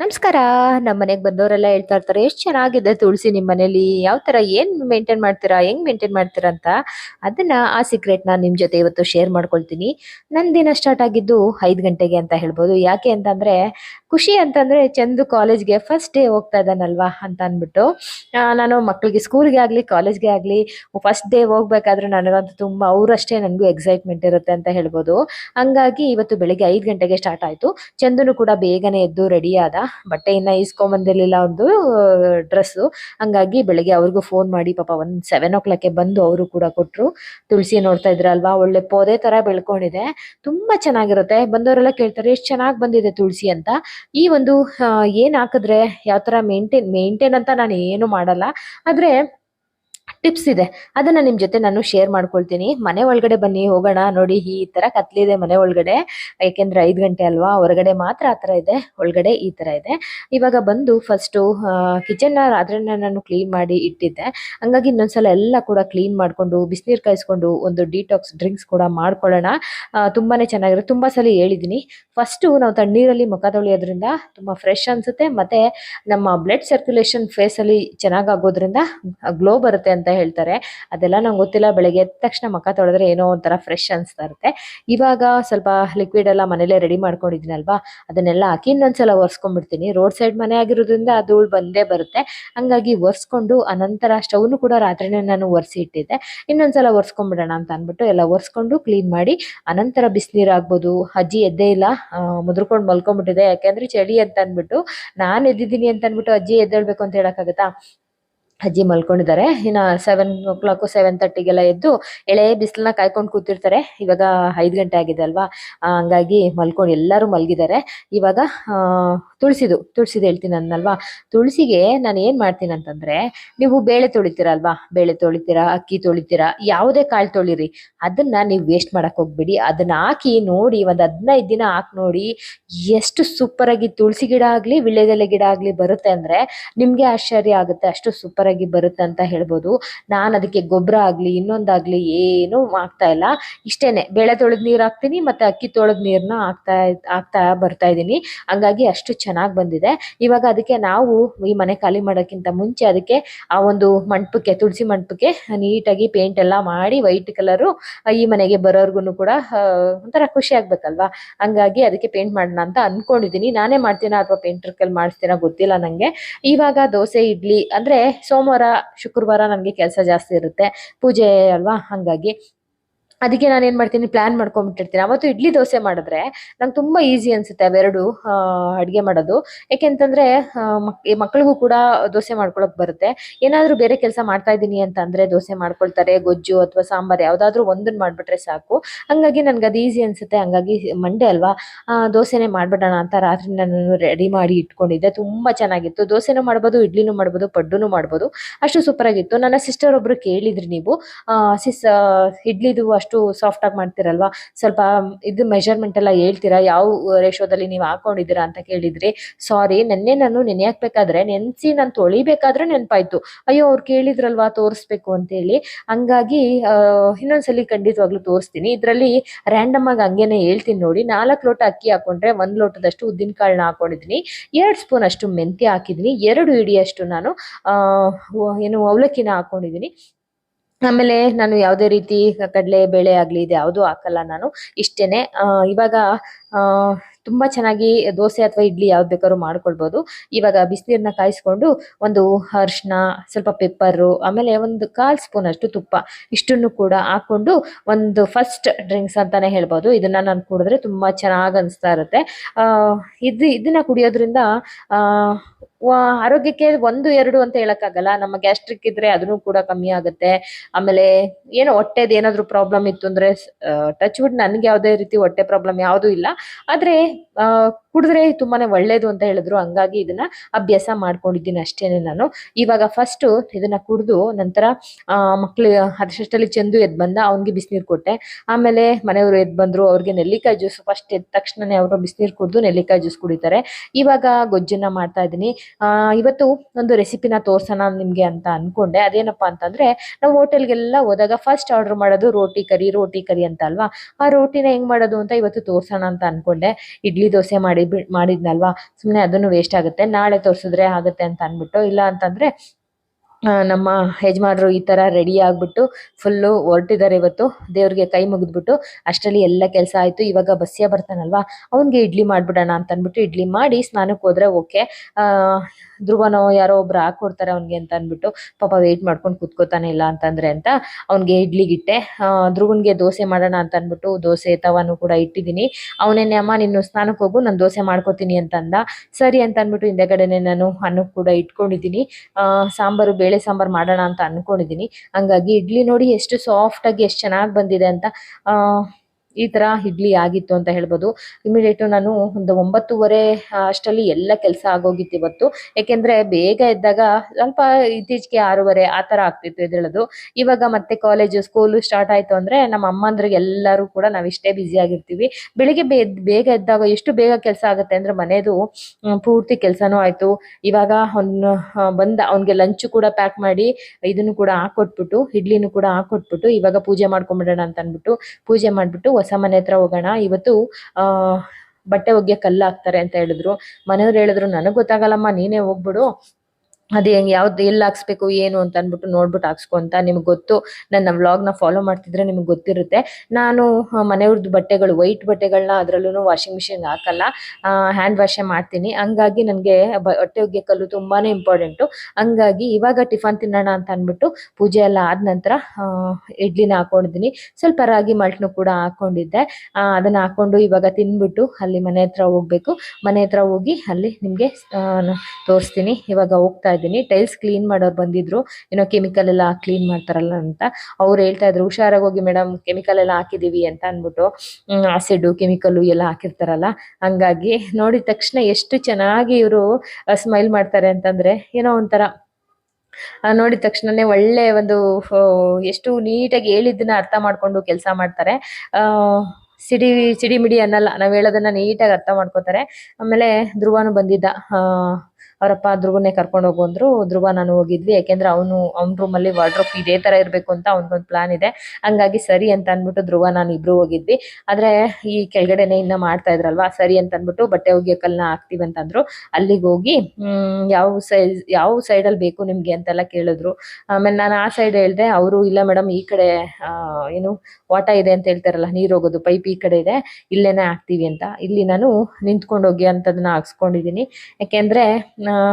ನಮಸ್ಕಾರ. ನಮ್ಮ ಮನೆಗೆ ಬಂದವರೆಲ್ಲ ಹೇಳ್ತಾ ಇರ್ತಾರೆ, ಎಷ್ಟು ಚೆನ್ನಾಗಿದೆ ತುಳಸಿ ನಿಮ್ಮ ಮನೇಲಿ? ಯಾವ ತರ? ಏನ್ ಮೇಂಟೈನ್ ಮಾಡ್ತೀರಾ? ಹೆಂಗ್ ಮೇಂಟೈನ್ ಮಾಡ್ತೀರಾ? ಅಂತ. ಅದನ್ನ ಆ ಸೀಕ್ರೆಟ್ ನಾನು ನಿಮ್ ಜೊತೆ ಇವತ್ತು ಶೇರ್ ಮಾಡ್ಕೊಳ್ತೀನಿ. ನನ್ನ ದಿನ ಸ್ಟಾರ್ಟ್ ಆಗಿದ್ದು ಐದ್ ಗಂಟೆಗೆ ಅಂತ ಹೇಳ್ಬೋದು. ಯಾಕೆ ಅಂತಂದ್ರೆ ಖುಷಿ ಅಂತಂದ್ರೆ ಚಂದು ಕಾಲೇಜ್ಗೆ ಫಸ್ಟ್ ಡೇ ಹೋಗ್ತಾ ಇದ್ದಾನಲ್ವಾ ಅಂತ ಅಂದ್ಬಿಟ್ಟು. ನಾನು ಮಕ್ಕಳಿಗೆ ಸ್ಕೂಲ್ಗೆ ಆಗ್ಲಿ ಕಾಲೇಜ್ಗೆ ಆಗ್ಲಿ ಫಸ್ಟ್ ಡೇ ಹೋಗ್ಬೇಕಾದ್ರೆ ನನಗಂತೂ ತುಂಬಾ, ಅವರಷ್ಟೇ ನನಗೂ ಎಕ್ಸೈಟ್ಮೆಂಟ್ ಇರುತ್ತೆ ಅಂತ ಹೇಳ್ಬೋದು. ಹಂಗಾಗಿ ಇವತ್ತು ಬೆಳಿಗ್ಗೆ ಐದು ಗಂಟೆಗೆ ಸ್ಟಾರ್ಟ್ ಆಯ್ತು. ಚಂದನು ಕೂಡ ಬೇಗನೆ ಎದ್ದು ರೆಡಿ ಆದ. ಬಟ್ಟೆ ಇನ್ನ ಇಸ್ಕೊಂಬಂದಿರ್ಲಿಲ್ಲ ಒಂದು ಡ್ರೆಸ್ ಹಂಗಾಗಿ ಬೆಳಗ್ಗೆ ಅವ್ರಿಗೂ ಫೋನ್ ಮಾಡಿ, ಪಾಪ ಒಂದ್ ಸೆವೆನ್ ಓ ಕ್ಲಾಕ್ ಬಂದು ಅವರು ಕೂಡ ಕೊಟ್ರು. ತುಳಸಿ ನೋಡ್ತಾ ಇದ್ರಲ್ವಾ? ಒಳ್ಳೆ ಪೊದೆ ತರ ಬೆಳ್ಕೊಂಡಿದೆ. ತುಂಬಾ ಚೆನ್ನಾಗಿರುತ್ತೆ. ಬಂದವರೆಲ್ಲ ಕೇಳ್ತಾರೆ, ಎಷ್ಟು ಚೆನ್ನಾಗಿ ಬಂದಿದೆ ತುಳಸಿ? ಅಂತ. ಈ ಒಂದು ಏನು ಹಾಕಿದ್ರೆ ಯಾವ ತರ ಮೇಂಟೈನ್ ಮೇಂಟೈನ್ ಅಂತ ನಾನು ಏನು ಮಾಡಲ್ಲ. ಆದ್ರೆ ಟಿಪ್ಸ್ ಇದೆ. ಅದನ್ನ ನಿಮ್ ಜೊತೆ ನಾನು ಶೇರ್ ಮಾಡ್ಕೊಳ್ತೀನಿ. ಮನೆ ಒಳಗಡೆ ಬನ್ನಿ, ಹೋಗೋಣ, ನೋಡಿ, ಈ ತರ ಕತ್ಲಿದೆ ಮನೆ ಒಳಗಡೆ. ಯಾಕೆಂದ್ರೆ ಐದ್ ಗಂಟೆ ಅಲ್ವಾ? ಹೊರಗಡೆ ಮಾತ್ರ ಆ ತರ ಇದೆ. ಒಳಗಡೆ ಈ ತರ ಇದೆ. ಇವಾಗ ಬಂದು ಫಸ್ಟ್ ಕಿಚನ್ ರಾತ್ರಿ ನಾನು ಕ್ಲೀನ್ ಮಾಡಿ ಇಟ್ಟಿದ್ದೆ. ಹಂಗಾಗಿ ಇನ್ನೊಂದ್ಸಲ ಎಲ್ಲ ಕೂಡ ಕ್ಲೀನ್ ಮಾಡ್ಕೊಂಡು, ಬಿಸಿನೀರ್ ಕಾಯಿಸ್ಕೊಂಡು, ಒಂದು ಡಿಟಾಕ್ಸ್ ಡ್ರಿಂಕ್ಸ್ ಕೂಡ ಮಾಡ್ಕೊಳ್ಳೋಣ. ತುಂಬಾನೇ ಚೆನ್ನಾಗಿರುತ್ತೆ. ತುಂಬಾ ಸಲ ಹೇಳಿದೀನಿ. ಫಸ್ಟ್ ನಾವು ತಣ್ಣೀರಲ್ಲಿ ಮುಖ ತೊಳೆಯೋದ್ರಿಂದ ತುಂಬಾ ಫ್ರೆಶ್ ಅನ್ಸುತ್ತೆ. ಮತ್ತೆ ನಮ್ಮ ಬ್ಲಡ್ ಸರ್ಕ್ಯುಲೇಷನ್ ಫೇಸ್ ಅಲ್ಲಿ ಚೆನ್ನಾಗ್ ಆಗೋದ್ರಿಂದ ಗ್ಲೋ ಬರುತ್ತೆ ಅಂತ ಹೇಳ್ತಾರೆ. ಅದೆಲ್ಲ ನಂಗೆ ಗೊತ್ತಿಲ್ಲ, ಬೆಳಗ್ಗೆ ಎದ್ದ ತಕ್ಷಣ ಮುಖ ತೊಳೆದ್ರೆ ಏನೋ ಒಂಥರ ಫ್ರೆಶ್ ಅನ್ಸ್ತಾ ಇರುತ್ತೆ. ಇವಾಗ ಸ್ವಲ್ಪ ಲಿಕ್ವಿಡ್ ಎಲ್ಲ ಮನೇಲೆ ರೆಡಿ ಮಾಡ್ಕೊಂಡಿದ್ದೀನಲ್ವಾ? ಅದನ್ನೆಲ್ಲ ಹಾಕಿ ಇನ್ನೊಂದ್ಸಲ ಒರೆಸ್ಕೊಂಡ್ಬಿಡ್ತೀನಿ. ರೋಡ್ ಸೈಡ್ ಮನೆ ಆಗಿರೋದ್ರಿಂದ ಅದು ಬಂದೇ ಬರುತ್ತೆ. ಹಂಗಾಗಿ ಒರೆಸ್ಕೊಂಡು ಅನಂತರ ಸ್ಟವ್ನು ಕೂಡ ರಾತ್ರಿನೇ ನಾನು ಒರೆಸಿ ಇಟ್ಟಿದ್ದೆ. ಇನ್ನೊಂದ್ಸಲ ಒರೆಸ್ಕೊಂಡ್ಬಿಡೋಣ ಅಂತ ಅಂದ್ಬಿಟ್ಟು ಎಲ್ಲ ಒರೆಸ್ಕೊಂಡು ಕ್ಲೀನ್ ಮಾಡಿ, ಅನಂತರ ಬಿಸಿನೀರು ಆಗ್ಬೋದು ಅಜ್ಜಿ ಎದ್ದೇ ಇಲ್ಲ ಮುದ್ರಕೊಂಡು ಮಲ್ಕೊಂಡ್ಬಿಟ್ಟಿದೆ. ಯಾಕೆಂದ್ರೆ ಚಳಿ ಅಂತ ಅಂದ್ಬಿಟ್ಟು ನಾನು ಎದ್ದಿದ್ದೀನಿ ಅಂತ ಅಂದ್ಬಿಟ್ಟು ಅಜ್ಜಿ ಎದ್ದೇಳ್ಬೇಕು ಅಂತ ಹೇಳಕ್ಕಾಗತ್ತಾ? ಅಜ್ಜಿ ಮಲ್ಕೊಂಡಿದ್ದಾರೆ. ಇನ್ನ ಸೆವೆನ್ ಓ ಕ್ಲಾಕ್ ಸೆವೆನ್ ತರ್ಟಿಗೆಲ್ಲ ಎದ್ದು ಎಳೆ ಬಿಸಿಲನ್ನ ಕಾಯ್ಕೊಂಡು ಕೂತಿರ್ತಾರೆ. ಇವಾಗ ಐದು ಗಂಟೆ ಆಗಿದೆ ಅಲ್ವಾ? ಹಂಗಾಗಿ ಮಲ್ಕೊಂಡು ಎಲ್ಲರೂ ಮಲಗಿದ್ದಾರೆ. ಇವಾಗ ತುಳಸಿದು ತುಳಸಿದು ಹೇಳ್ತೀನಿ ಅನ್ನಲ್ವಾ ತುಳಸಿಗೆ ನಾನು ಏನು ಮಾಡ್ತೀನಿ ಅಂತಂದ್ರೆ, ನೀವು ಬೇಳೆ ತೊಳಿತೀರಲ್ವಾ ಬೇಳೆ ತೊಳಿತೀರಾ, ಅಕ್ಕಿ ತೊಳಿತೀರಾ, ಯಾವುದೇ ಕಾಳು ತೊಳಿರಿ. ಅದನ್ನ ನೀವು ವೇಸ್ಟ್ ಮಾಡಕ್ ಹೋಗ್ಬಿಡಿ. ಅದನ್ನ ಹಾಕಿ ನೋಡಿ, ಒಂದು ಹದಿನೈದು ದಿನ ಹಾಕಿ ನೋಡಿ, ಎಷ್ಟು ಸೂಪರಾಗಿ ತುಳಸಿ ಗಿಡ ಆಗ್ಲಿ, ವಿಳ್ಯದೆಲೆ ಗಿಡ ಆಗ್ಲಿ ಬರುತ್ತೆ ಅಂದ್ರೆ ನಿಮಗೆ ಆಶ್ಚರ್ಯ ಆಗುತ್ತೆ. ಅಷ್ಟು ಸೂಪರ್ ಆಗಿ ಬರುತ್ತೆ ಅಂತ ಹೇಳ್ಬೋದು. ನಾನು ಅದಕ್ಕೆ ಗೊಬ್ಬರ ಆಗ್ಲಿ, ಇನ್ನೊಂದಾಗ್ಲಿ ಏನು ಆಗ್ತಾ ಇಲ್ಲ. ಇಷ್ಟೇನೆ. ಬೆಳೆ ತೊಳೆದ್ ನೀರ್ ಹಾಕ್ತೀನಿ, ಮತ್ತೆ ಅಕ್ಕಿ ತೊಳೆದ್ ನೀರ್ನ ಹಾಕ್ತಾ ಹಾಕ್ತಾ ಬರ್ತಾ ಇದ್ದೀನಿ. ಹಂಗಾಗಿ ಅಷ್ಟು ಚೆನ್ನಾಗಿ ಬಂದಿದೆ. ಇವಾಗ ಅದಕ್ಕೆ ನಾವು ಈ ಮನೆ ಖಾಲಿ ಮಾಡೋಕ್ಕಿಂತ ಮುಂಚೆ ಅದಕ್ಕೆ ಆ ಒಂದು ಮಂಟಪಕ್ಕೆ, ತುಳಸಿ ಮಂಟಪಕ್ಕೆ ನೀಟಾಗಿ ಪೇಂಟ್ ಎಲ್ಲ ಮಾಡಿ ವೈಟ್ ಕಲರು ಈ ಮನೆಗೆ ಬರೋರ್ಗು ಕೂಡ ಒಂಥರ ಖುಷಿ ಆಗ್ಬೇಕಲ್ವಾ? ಹಂಗಾಗಿ ಅದಕ್ಕೆ ಪೇಂಟ್ ಮಾಡೋಣ ಅಂತ ಅನ್ಕೊಂಡಿದೀನಿ ನಾನೇ ಮಾಡ್ತೀನಾ ಅಥವಾ ಪೇಂಟರ್ ಕಲ್ ಮಾಡಿಸ್ತೀನಾ ಗೊತ್ತಿಲ್ಲ ನಂಗೆ. ಇವಾಗ ದೋಸೆ, ಇಡ್ಲಿ, ಅಂದ್ರೆ ಸೋಮವಾರ ಶುಕ್ರವಾರ ನನಗೆ ಕೆಲಸ ಜಾಸ್ತಿ ಇರುತ್ತೆ. ಪೂಜೆ ಅಲ್ವಾ? ಹಂಗಾಗಿ ಅದಕ್ಕೆ ನಾನು ಏನ್ ಮಾಡ್ತೀನಿ ಪ್ಲಾನ್ ಮಾಡ್ಕೊಂಡ್ಬಿಟ್ಟಿರ್ತೀನಿ ಅವತ್ತು ಇಡ್ಲಿ ದೋಸೆ ಮಾಡಿದ್ರೆ ನಂಗೆ ತುಂಬಾ ಈಸಿ ಅನ್ಸುತ್ತೆ ಅವೆರಡು ಅಡುಗೆ ಮಾಡೋದು. ಯಾಕೆಂತಂದ್ರೆ ಆ, ಮಕ್- ಈ ಮಕ್ಳಿಗೂ ಕೂಡ ದೋಸೆ ಮಾಡ್ಕೊಳಕ್ ಬರುತ್ತೆ. ಏನಾದ್ರೂ ಬೇರೆ ಕೆಲಸ ಮಾಡ್ತಾ ಇದ್ದೀನಿ ಅಂತ ದೋಸೆ ಮಾಡ್ಕೊಳ್ತಾರೆ ಗೊಜ್ಜು ಅಥವಾ ಸಾಂಬಾರ್ ಯಾವ್ದಾದ್ರು ಒಂದನ್ನ ಮಾಡ್ಬಿಟ್ರೆ ಸಾಕು. ಹಂಗಾಗಿ ನನ್ಗೆ ಅದು ಈಸಿ ಅನ್ಸುತ್ತೆ. ಹಂಗಾಗಿ ಮಂಡೆ ಅಲ್ವಾ ದೋಸೆನೆ ಮಾಡ್ಬಿಡೋಣ ಅಂತ ರಾತ್ರಿ ನಾನು ರೆಡಿ ಮಾಡಿ ಇಟ್ಕೊಂಡಿದ್ದೆ. ತುಂಬಾ ಚೆನ್ನಾಗಿತ್ತು. ದೋಸೆನೂ ಮಾಡ್ಬೋದು ಇಡ್ಲಿನೂ ಮಾಡ್ಬೋದು ಪಡ್ಡುನು ಮಾಡ್ಬೋದು. ಅಷ್ಟು ಸೂಪರ್ ಆಗಿತ್ತು ನನ್ನ ಸಿಸ್ಟರ್ ಒಬ್ರು ಕೇಳಿದ್ರಿ ನೀವು ಸಿಸ್ ಇಡ್ಲಿದು ಅಷ್ಟು ಸಾಫ್ಟ್ ಆಗಿ ಮಾಡ್ತೀರಲ್ವಾ? ಸ್ವಲ್ಪ ಇದು ಮೆಜರ್ಮೆಂಟ್ ಎಲ್ಲ ಹೇಳ್ತೀರಾ? ಯಾವ ರೇಷೋದಲ್ಲಿ ನೀವು ಹಾಕೊಂಡಿದ್ದೀರಾ ಅಂತ ಕೇಳಿದ್ರಿ ಸಾರಿ ನೆನ್ನೆ ನಾನು ನೆನೆಯಾಕ್ಬೇಕಾದ್ರೆ, ನೆನ್ಸಿ ನಾನು ತೊಳಿಬೇಕಾದ್ರೆ ನೆನಪಾಯ್ತು. ಅಯ್ಯೋ, ಅವ್ರು ಕೇಳಿದ್ರಲ್ವಾ ತೋರಿಸ್ಬೇಕು ಅಂತ ಹೇಳಿ ಹಂಗಾಗಿ ಇನ್ನೊಂದ್ಸಲಿ ಖಂಡಿತವಾಗ್ಲೂ ತೋರಿಸ್ತೀನಿ. ಇದರಲ್ಲಿ ರ್ಯಾಂಡಮ್ ಆಗಿ ಹಂಗೇನೆ ಹೇಳ್ತೀನಿ ನೋಡಿ. ನಾಲ್ಕು ಲೋಟ ಅಕ್ಕಿ ಹಾಕೊಂಡ್ರೆ ಒಂದ್ ಲೋಟದಷ್ಟು ಉದ್ದಿನ ಕಾಳನ್ನ ಹಾಕೊಂಡಿದ್ದೀನಿ. ಎರಡು ಸ್ಪೂನ್ ಅಷ್ಟು ಮೆಂತ್ಯ ಹಾಕಿದ್ದೀನಿ. ಎರಡು ಇಡಿಯಷ್ಟು ನಾನು ಏನು ಅವಲಕ್ಕಿನ ಹಾಕೊಂಡಿದ್ದೀನಿ. ಆಮೇಲೆ ನಾನು ಯಾವುದೇ ರೀತಿ ಕಡಲೆ ಬೇಳೆ ಆಗಲಿ ಇದು ಯಾವುದು ಹಾಕಲ್ಲ ನಾನು. ಇಷ್ಟೇನೆ. ಇವಾಗ ತುಂಬ ಚೆನ್ನಾಗಿ ದೋಸೆ ಅಥವಾ ಇಡ್ಲಿ ಯಾವ್ದು ಬೇಕಾದ್ರೂ ಮಾಡ್ಕೊಳ್ಬೋದು. ಇವಾಗ ಬಿಸಿನೀರನ್ನ ಕಾಯಿಸ್ಕೊಂಡು ಒಂದು ಅರ್ಶಿನ, ಸ್ವಲ್ಪ ಪೆಪ್ಪರು, ಆಮೇಲೆ ಒಂದು ಕಾಲ್ ಸ್ಪೂನ್ ಅಷ್ಟು ತುಪ್ಪ ಇಷ್ಟನ್ನು ಕೂಡ ಹಾಕೊಂಡು ಒಂದು ಫಸ್ಟ್ ಡ್ರಿಂಕ್ಸ್ ಅಂತಾನೆ ಹೇಳ್ಬೋದು. ಇದನ್ನ ನಾನು ಕುಡಿದ್ರೆ ತುಂಬಾ ಚೆನ್ನಾಗಿ ಅನಿಸ್ತಾ ಇರುತ್ತೆ. ಇದು, ಇದನ್ನ ಕುಡಿಯೋದ್ರಿಂದ ಆರೋಗ್ಯಕ್ಕೆ ಒಂದು, ಎರಡು ಅಂತ ಹೇಳಕ್ಕಾಗಲ್ಲ. ನಮ್ಮ ಗ್ಯಾಸ್ಟ್ರಿಕ್ ಇದ್ರೆ ಅದನ್ನು ಕೂಡ ಕಮ್ಮಿ ಆಗುತ್ತೆ. ಆಮೇಲೆ ಏನೋ ಹೊಟ್ಟೆದ ಏನಾದ್ರು ಪ್ರಾಬ್ಲಮ್ ಇತ್ತು ಅಂದ್ರೆ ಟಚ್ ವುಡ್ ನನ್ಗೆ ಯಾವುದೇ ರೀತಿ ಹೊಟ್ಟೆ ಪ್ರಾಬ್ಲಮ್ ಯಾವುದೂ ಇಲ್ಲ. ಆದ್ರೆ ಕುಡಿದ್ರೆ ತುಂಬಾನೇ ಒಳ್ಳೇದು ಅಂತ ಹೇಳಿದ್ರು. ಹಂಗಾಗಿ ಇದನ್ನ ಅಭ್ಯಾಸ ಮಾಡ್ಕೊಂಡಿದ್ದೀನಿ ಅಷ್ಟೇನೆ ನಾನು. ಇವಾಗ ಫಸ್ಟ್ ಇದನ್ನ ಕುಡಿದು ನಂತರ ಮಕ್ಳು ಅದಷ್ಟಲ್ಲಿ ಚಂದು ಎದ್ ಬಂದ ಅವನ್ಗೆ ಬಿಸಿನೀರು ಕೊಟ್ಟೆ. ಆಮೇಲೆ ಮನೆಯವರು ಎದ್ ಬಂದ್ರು, ಅವ್ರಿಗೆ ನೆಲ್ಲಿಕಾಯಿ ಜ್ಯೂಸ್ ಫಸ್ಟ್ ಎದ್ದ ತಕ್ಷಣನೇ ಅವರು ಬಿಸಿನೀರು ಕುಡಿದು ನೆಲ್ಲಿಕಾಯಿ ಜ್ಯೂಸ್ ಕುಡಿತಾರೆ. ಇವಾಗ ಗೊಜ್ಜನ್ನ ಮಾಡ್ತಾ ಇದ್ದೀನಿ. ಇವತ್ತು ಒಂದು ರೆಸಿಪಿನ ತೋರ್ಸೋಣ ನಿಮಗೆ ಅಂತ ಅನ್ಕೊಂಡೆ. ಅದೇನಪ್ಪ ಅಂತಂದ್ರೆ, ನಾವು ಹೋಟೆಲ್ಗೆಲ್ಲ ಹೋದಾಗ ಫಸ್ಟ್ ಆರ್ಡರ್ ಮಾಡೋದು ರೋಟಿ ಕರಿ ರೋಟಿ ಕರಿ ಅಂತ ಅಲ್ವಾ? ಆ ರೋಟಿನ ಹೆಂಗ್ ಮಾಡೋದು ಅಂತ ಇವತ್ತು ತೋರ್ಸೋಣ ಅಂತ ಅನ್ಕೊಂಡೆ. ಇಡ್ಲಿ ದೋಸೆ ಮಾಡಿ ಮಾಡಿದ್ನಲ್ವಾ? ಸುಮ್ಮನೆ ಅದನ್ನು ವೇಸ್ಟ್ ಆಗುತ್ತೆ. ನಾಳೆ ತೋರಿಸಿದ್ರೆ ಆಗುತ್ತೆ ಅಂತ ಅಂದ್ಬಿಟ್ಟು ಇಲ್ಲ ಅಂತಂದ್ರೆ ನಮ್ಮ ಯಜಮಾನರು ಈ ತರ ರೆಡಿ ಆಗ್ಬಿಟ್ಟು ಫುಲ್ಲು ಹೊರಟಿದ್ದಾರೆ ಇವತ್ತು. ದೇವ್ರಿಗೆ ಕೈ ಮುಗಿದ್ಬಿಟ್ಟು ಅಷ್ಟರಲ್ಲಿ ಎಲ್ಲ ಕೆಲಸ ಆಯ್ತು. ಇವಾಗ ಬಸ್ಸಿಯ ಬರ್ತಾನಲ್ವಾ? ಅವನಿಗೆ ಇಡ್ಲಿ ಮಾಡ್ಬಿಡೋಣ ಅಂತ ಅಂದ್ಬಿಟ್ಟು ಇಡ್ಲಿ ಮಾಡಿ ಸ್ನಾನಕ್ಕೆ ಹೋದ್ರೆ ಓಕೆ ಧ್ರುವನೋ ಯಾರೋ ಒಬ್ರು ಹಾಕ್ಕೊಡ್ತಾರೆ ಅವ್ನಿಗೆ ಅಂತ ಅಂದ್ಬಿಟ್ಟು ಪಾಪ ವೆಯ್ಟ್ ಮಾಡ್ಕೊಂಡು ಕೂತ್ಕೋತಾನೆ ಇಲ್ಲ ಅಂತಂದ್ರೆ ಅಂತ ಅವ್ನಿಗೆ ಇಡ್ಲಿಗಿಟ್ಟೆ ಧ್ರುವನ್ಗೆ ದೋಸೆ ಮಾಡೋಣ ಅಂತ ಅಂದ್ಬಿಟ್ಟು ದೋಸೆ, ತವಾನು ಕೂಡ ಇಟ್ಟಿದ್ದೀನಿ. ಅವನೇನೆ, ಅಮ್ಮ, ನೀನು ಸ್ನಾನಕ್ಕೆ ಹೋಗು, ನಾನು ದೋಸೆ ಮಾಡ್ಕೋತೀನಿ ಅಂತಂದ. ಸರಿ ಅಂತ ಅಂದ್ಬಿಟ್ಟು ಹಿಂದೆಗಡೆನೆ ನಾನು ಅನ್ನಕ್ಕೆ ಕೂಡ ಇಟ್ಕೊಂಡಿದ್ದೀನಿ. ಸಾಂಬಾರು ಬೇಳೆ ಸಾಂಬಾರು ಮಾಡೋಣ ಅಂತ ಅನ್ಕೊಂಡಿದೀನಿ ಹಂಗಾಗಿ ಇಡ್ಲಿ ನೋಡಿ ಎಷ್ಟು ಸಾಫ್ಟ್ ಆಗಿ ಎಷ್ಟು ಚೆನ್ನಾಗಿ ಬಂದಿದೆ ಅಂತ ಆ, ಈ ತರ ಇಡ್ಲಿ ಆಗಿತ್ತು ಅಂತ ಹೇಳ್ಬೋದು. ಇಮಿಡಿಯೇಟ್ ನಾನು ಒಂದು ಒಂಬತ್ತುವರೆ ಅಷ್ಟರಲ್ಲಿ ಎಲ್ಲ ಕೆಲಸ ಆಗೋಗಿತ್ತು ಇವತ್ತು. ಯಾಕೆಂದ್ರೆ ಬೇಗ ಇದ್ದಾಗ ಸ್ವಲ್ಪ ಇತ್ತೀಚೆಗೆ ಆರೂವರೆ ಆ ತರ ಆಗ್ತಿತ್ತು ಎದ್ದೇಳೋದು ಇವಾಗ ಮತ್ತೆ ಕಾಲೇಜು ಸ್ಕೂಲು ಸ್ಟಾರ್ಟ್ ಆಯ್ತು ಅಂದ್ರೆ ನಮ್ಮ ಅಮ್ಮಂದ್ರಿಗೆ ಎಲ್ಲರೂ ಕೂಡ ನಾವು ಇಷ್ಟೇ ಬ್ಯುಸಿ ಆಗಿರ್ತೀವಿ. ಬೆಳಿಗ್ಗೆ ಬೇಗ ಎದ್ದಾಗ ಎಷ್ಟು ಬೇಗ ಕೆಲಸ ಆಗುತ್ತೆ ಅಂದ್ರೆ ಮನೆದು ಪೂರ್ತಿ ಕೆಲಸನೂ ಆಯ್ತು. ಇವಾಗ ಅವ್ನು ಬಂದ ಅವ್ನಿಗೆ ಲಂಚ್ ಕೂಡ ಪ್ಯಾಕ್ ಮಾಡಿ, ಇದನ್ನು ಕೂಡ ಹಾಕೊಟ್ಬಿಟ್ಟು, ಇಡ್ಲಿನೂ ಕೂಡ ಹಾಕೊಟ್ಬಿಟ್ಟು, ಇವಾಗ ಪೂಜೆ ಮಾಡ್ಕೊಂಡ್ಬಿಡೋಣ ಅಂತ ಅಂದ್ಬಿಟ್ಟು, ಪೂಜೆ ಮಾಡ್ಬಿಟ್ಟು ಹೊಸ ಮನೆ ಹತ್ರ ಹೋಗೋಣ. ಇವತ್ತು, ಆ, ಬಟ್ಟೆ ಒಗ್ಗೆ ಕಲ್ಲು ಹಾಕ್ತಾರೆ ಅಂತ ಹೇಳಿದ್ರು. ಮನೆಯವ್ರು ಹೇಳಿದ್ರು, ನನಗೆ ಗೊತ್ತಾಗಲ್ಲಮ್ಮ, ನೀನೇ ಹೋಗ್ಬಿಡು. ಅದೇ ಹೆಂಗ್ ಯಾವ್ದು ಎಲ್ಲಿ ಹಾಕ್ಸ್ಬೇಕು, ಏನು ಅಂತ ಅಂದ್ಬಿಟ್ಟು ನೋಡ್ಬಿಟ್ಟು ಹಾಕ್ಸ್ಕೊ ಅಂತ ನಿಮ್ಗೆ ಗೊತ್ತು. ನನ್ನ ವ್ಲಾಗ್ನ ಫಾಲೋ ಮಾಡ್ತಿದ್ರೆ ನಿಮ್ಗೆ ಗೊತ್ತಿರುತ್ತೆ. ನಾನು ಮನೆಯವ್ರದ್ದು ಬಟ್ಟೆಗಳು ವೈಟ್ ಬಟ್ಟೆಗಳನ್ನ ಅದರಲ್ಲೂ ವಾಷಿಂಗ್ ಮಿಷಿನ್ ಹಾಕಲ್ಲ. ಹ್ಯಾಂಡ್ ವಾಶೇ ಮಾಡ್ತೀನಿ. ಹಂಗಾಗಿ ನನಗೆ ಬಟ್ಟೆ ಒಗ್ಗೆ ಕಲ್ಲು ತುಂಬಾನೇ ಇಂಪಾರ್ಟೆಂಟು ಹಂಗಾಗಿ ಇವಾಗ ಟಿಫನ್ ತಿನ್ನೋಣ ಅಂತ ಅಂದ್ಬಿಟ್ಟು ಪೂಜೆ ಎಲ್ಲ ಆದ ನಂತರ ಇಡ್ಲಿನ ಹಾಕೊಂಡಿದ್ದೀನಿ. ಸ್ವಲ್ಪ ರಾಗಿ ಮಲ್ಟ್ನು ಕೂಡ ಹಾಕೊಂಡಿದ್ದೆ. ಅದನ್ನ ಹಾಕೊಂಡು ಇವಾಗ ತಿನ್ಬಿಟ್ಟು ಅಲ್ಲಿ ಮನೆ ಹತ್ರ ಹೋಗ್ಬೇಕು. ಮನೆ ಹತ್ರ ಹೋಗಿ ಅಲ್ಲಿ ನಿಮಗೆ ತೋರಿಸ್ತೀನಿ. ಇವಾಗ ಹೋಗ್ತಾ ಇದ್ದೀನಿ ಟೈಲ್ಸ್ ಕ್ಲೀನ್ ಮಾಡೋರು ಬಂದಿದ್ರು. ಏನೋ ಕೆಮಿಕಲ್ ಎಲ್ಲ ಕ್ಲೀನ್ ಮಾಡ್ತಾರಲ್ಲ ಅಂತ. ಅವ್ರು ಹೇಳ್ತಾ ಇದ್ರು ಹುಷಾರಾಗಿ ಹೋಗಿ ಮೇಡಮ್ ಕೆಮಿಕಲ್ ಎಲ್ಲ ಹಾಕಿದೀವಿ ಅಂತ ಅಂದ್ಬಿಟ್ಟು ಆಸಿಡ್ ಕೆಮಿಕಲ್ ಎಲ್ಲ ಹಾಕಿರ್ತಾರಲ್ಲ. ಹಂಗಾಗಿ ನೋಡಿದ ತಕ್ಷಣ ಎಷ್ಟು ಚೆನ್ನಾಗಿ ಇವರು ಸ್ಮೈಲ್ ಮಾಡ್ತಾರೆ ಅಂತಂದ್ರೆ, ಏನೋ ಒಂಥರ. ನೋಡಿದ ತಕ್ಷಣನೇ ಒಳ್ಳೆ ಒಂದು ಎಷ್ಟು ನೀಟಾಗಿ ಹೇಳಿದ್ದನ್ನ ಅರ್ಥ ಮಾಡ್ಕೊಂಡು ಕೆಲಸ ಮಾಡ್ತಾರೆ. ಸಿಡಿ, ಸಿಡಿಮಿಡಿ ಅನ್ನಲ್ಲ, ನಾವು ಹೇಳೋದನ್ನ ನೀಟಾಗಿ ಅರ್ಥ ಮಾಡ್ಕೋತಾರೆ. ಆಮೇಲೆ ಧ್ರುವನು ಬಂದಿದ್ದ. ಅವರಪ್ಪ ಧ್ರುವನೇ ಕರ್ಕೊಂಡು ಹೋಗು ಅಂದ್ರು. ಧ್ರುವ ನಾನು ಹೋಗಿದ್ವಿ, ಯಾಕೆಂದ್ರೆ ಅವನು, ಅವ್ನ ರೂಮಲ್ಲಿ ವಾರ್ಡ್ರೋಪ್ ಇದೇ ತರ ಇರ್ಬೇಕು ಅಂತ ಅವನಿಗೊಂದು ಪ್ಲಾನ್ ಇದೆ. ಹಂಗಾಗಿ ಸರಿ ಅಂತ ಅಂದ್ಬಿಟ್ಟು ಧ್ರುವ, ನಾನು ಇಬ್ರು ಹೋಗಿದ್ವಿ. ಆದ್ರೆ ಈ ಕೆಳಗಡೆನೆ ಇನ್ನ ಮಾಡ್ತಾ ಇದ್ರಲ್ವಾ, ಸರಿ ಅಂತ ಅನ್ಬಿಟ್ಟು ಬಟ್ಟೆ ಒಗಿಯಕಲ್ನ ಹಾಕ್ತಿವಿ ಅಂತಂದ್ರು ಅಲ್ಲಿಗೆ ಹೋಗಿ ಯಾವ ಸೈಜ್ ಯಾವ ಸೈಡ್ ಅಲ್ಲಿ ಬೇಕು ನಿಮ್ಗೆ? ಅಂತೆಲ್ಲ ಕೇಳಿದ್ರು. ಆಮೇಲೆ ನಾನು ಆ ಸೈಡ್ ಹೇಳ್ದೆ, ಅವರು, ಇಲ್ಲ ಮೇಡಮ್ ಈ ಕಡೆ ಏನು, ವಾಟ ಇದೆ ಅಂತ ಹೇಳ್ತಾರಲ್ಲ, ನೀರು ಹೋಗೋದು ಪೈಪ್ ಈ ಕಡೆ ಇದೆ, ಇಲ್ಲೇನೆ ಹಾಕ್ತಿವಿ ಅಂತ. ಇಲ್ಲಿ ನಾನು ನಿಂತ್ಕೊಂಡು ಹೋಗಿ ಅಂತದನ್ನ ಹಾಕ್ಸ್ಕೊಂಡಿದ್ದೀನಿ ಯಾಕೆಂದ್ರೆ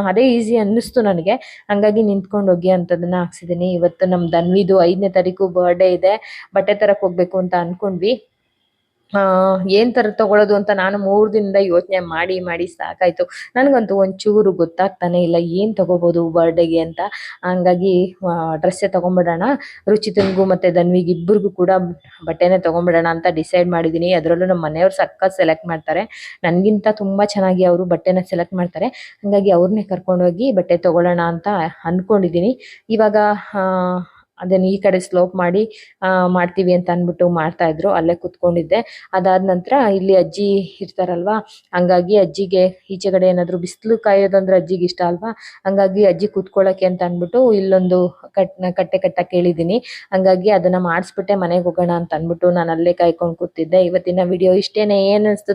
ಅದೇ ಈಸಿ ಅನ್ನಿಸ್ತು ನನಗೆ. ಹಂಗಾಗಿ ನಿಂತ್ಕೊಂಡು ಹೋಗಿ ಅಂತದನ್ನ ಹಾಕ್ಸಿದೀನಿ. ಇವತ್ತು ನಮ್ ದನ್ವಿದು ಐದನೇ ತಾರೀಕು ಬರ್ಡೇ ಇದೆ. ಬಟ್ಟೆ ತರಕ್ ಹೋಗ್ಬೇಕು ಅಂತ ಅನ್ಕೊಂಡ್ವಿ. ಏನ್ ತರ ತಗೊಳ್ಳೋದು ಅಂತ ನಾನು ಮೂರ್ ದಿನದಿಂದ ಯೋಚನೆ ಮಾಡಿ ಮಾಡಿ ಸಾಕಾಯ್ತು. ನನಗಂತೂ ಒಂಚೂರು ಗೊತ್ತಾಗ್ತಾನೆ ಇಲ್ಲ, ಏನ್ ತಗೋಬಹುದು ಬರ್ಡೇಗೆ ಅಂತ. ಹಂಗಾಗಿ ಡ್ರೆಸ್ಸೇ ತಗೊಂಡ್ಬಿಡೋಣ ರುಚಿತನ್ಗೂ ಮತ್ತೆ ಧನ್ವಿಗ್ ಇಬ್ಬರಿಗೂ ಕೂಡ ಬಟ್ಟೆನೆ ತಗೊಂಡ್ಬಿಡೋಣ ಅಂತ ಡಿಸೈಡ್ ಮಾಡಿದೀನಿ. ಅದರಲ್ಲೂ ನಮ್ಮ ಮನೆಯವ್ರು ಸಖತ್ ಸೆಲೆಕ್ಟ್ ಮಾಡ್ತಾರೆ. ನನ್ಗಿಂತ ತುಂಬಾ ಚೆನ್ನಾಗಿ ಅವರು ಬಟ್ಟೆನ ಸೆಲೆಕ್ಟ್ ಮಾಡ್ತಾರೆ. ಹಂಗಾಗಿ ಅವ್ರನ್ನೇ ಕರ್ಕೊಂಡೋಗಿ ಬಟ್ಟೆ ತಗೊಳ್ಳೋಣ ಅಂತ ಅನ್ಕೊಂಡಿದೀನಿ. ಇವಾಗ ಅದನ್ನ ಈ ಕಡೆ ಸ್ಲೋಪ್ ಮಾಡಿ, ಆ, ಮಾಡ್ತೀವಿ ಅಂತ ಅಂದ್ಬಿಟ್ಟು ಮಾಡ್ತಾ ಇದ್ರು. ಅಲ್ಲೇ ಕುತ್ಕೊಂಡಿದ್ದೆ. ಅದಾದ ನಂತರ ಇಲ್ಲಿ ಅಜ್ಜಿ ಇರ್ತಾರಲ್ವಾ, ಹಂಗಾಗಿ ಅಜ್ಜಿಗೆ ಈಚೆ ಕಡೆ ಏನಾದ್ರು ಬಿಸಿಲು ಕಾಯೋದಂದ್ರೆ ಅಜ್ಜಿಗೆ ಇಷ್ಟ ಅಲ್ವಾ, ಹಂಗಾಗಿ ಅಜ್ಜಿ ಕೂತ್ಕೊಳ್ಳೋಕೆ ಅಂತ ಅಂದ್ಬಿಟ್ಟು ಇಲ್ಲೊಂದು ಕಟ್, ಕಟ್ಟೆ ಕಟ್ಟ ಕೇಳಿದೀನಿ ಹಂಗಾಗಿ ಅದನ್ನ ಮಾಡಿಸ್ಬಿಟ್ಟೆ ಮನೆಗೆ ಹೋಗೋಣ ಅಂತ ಅಂದ್ಬಿಟ್ಟು ನಾನು ಅಲ್ಲೇ ಕಾಯ್ಕೊಂಡು ಕೂತಿದ್ದೆ. ಇವತ್ತಿನ ವಿಡಿಯೋ ಇಷ್ಟೇನೆ. ಏನ್ ಅನ್ಸ್ತತಿ